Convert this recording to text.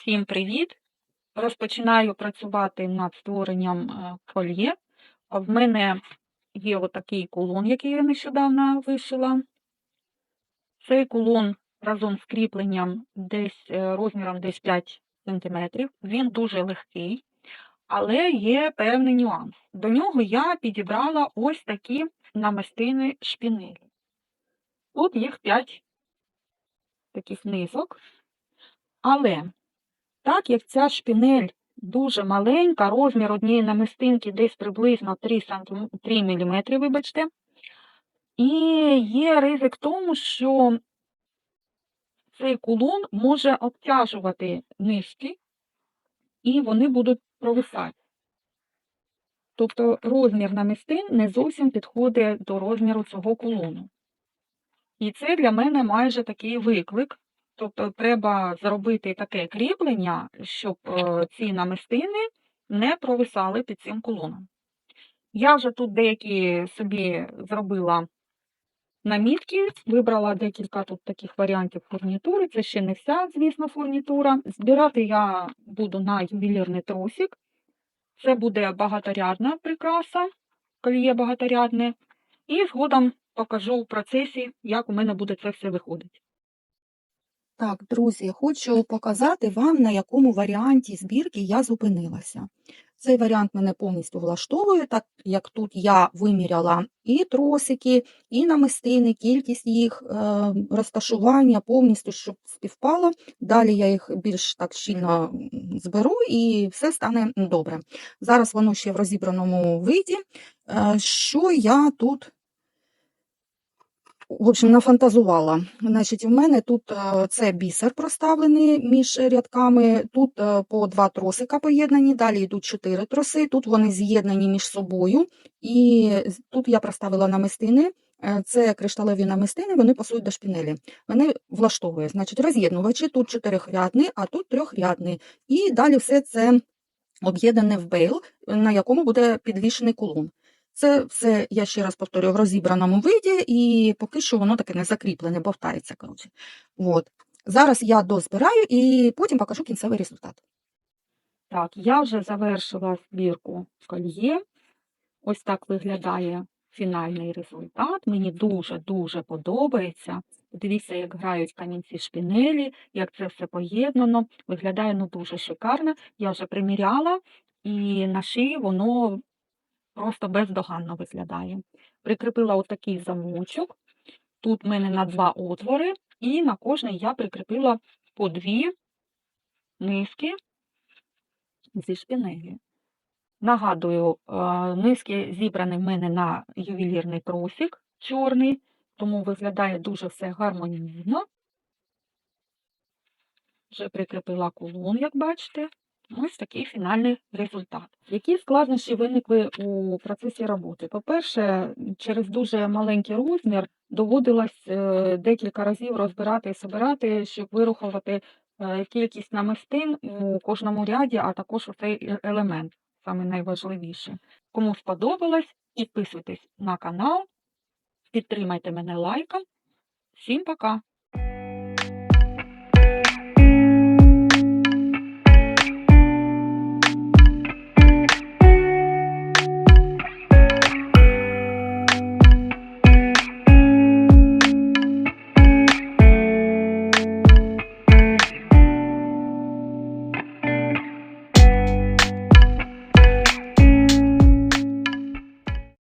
Всім привіт! Розпочинаю працювати над створенням е, кольє. А В мене є отакий кулон, який я нещодавно вишила. Цей кулон разом з кріпленням десь е, розміром десь 5 см. Він дуже легкий, але є певний нюанс. До нього я підібрала ось такі намистини шпінелі. Тут їх 5 таких низок. Але так як ця шпінель дуже маленька, розмір однієї намистинки десь приблизно 3, см, 3 мм, вибачте, і є ризик тому, що цей кулон може обтяжувати нижки, і вони будуть провисати. Тобто розмір намистин не зовсім підходить до розміру цього кулону. І це для мене майже такий виклик. Тобто треба зробити таке кріплення, щоб е, ці намистини не провисали під цим кулоном. Я вже тут деякі собі зробила намітки, вибрала декілька тут таких варіантів фурнітури. Це ще не вся, звісно, фурнітура. Збирати я буду на ювелірний тросик. Це буде багаторядна прикраса, кольє багаторядне. І згодом покажу в процесі, як у мене буде це все виходить. Так, друзі, хочу показати вам, на якому варіанті збірки я зупинилася. Цей варіант мене повністю влаштовує, так як тут я виміряла і тросики, і намистини, кількість їх, е, розташування повністю, щоб співпало. Далі я їх більш так щільно зберу і все стане добре. Зараз воно ще в розібраному виді. Е, Що я тут в общем, нафантазувала. Значить, у мене тут е, це бісер проставлений між рядками, тут е, по два тросика поєднані, далі йдуть чотири троси, тут вони з'єднані між собою, і тут я проставила намистини. Е, Це кришталеві намистини, вони пасують до шпінелі. Мене влаштовує. Значить, роз'єднувачі тут чотирьохрядний, а тут трьохрядний. І далі все це об'єднане в бейл, на якому буде підвішений кулон. Це все, я ще раз повторюю, в розібраному виді, і поки що воно таке не закріплене, бовтається. Коротше. От. Зараз я дозбираю і потім покажу кінцевий результат. Так, я вже завершила збірку кольє. Ось так виглядає фінальний результат. Мені дуже-дуже подобається. Дивіться, як грають камінці шпінелі, як це все поєднано. Виглядає ну дуже шикарно. Я вже приміряла, і на шиї воно просто бездоганно виглядає. Прикріпила отакий замочок. Тут в мене на два отвори, і на кожний я прикріпила по дві низки зі шпінелі. Нагадую, е, низки зібрані в мене на ювелірний тросик чорний, тому виглядає дуже все гармонійно. Вже прикріпила кулон, як бачите. Ось такий фінальний результат. Які складнощі виникли у процесі роботи? По-перше, через дуже маленький розмір доводилось е, декілька разів розбирати і собирати, щоб вирахувати е, кількість намистин у кожному ряді, а також цей елемент, саме найважливіше. Кому сподобалось, підписуйтесь на канал, підтримайте мене лайком. Всім пока!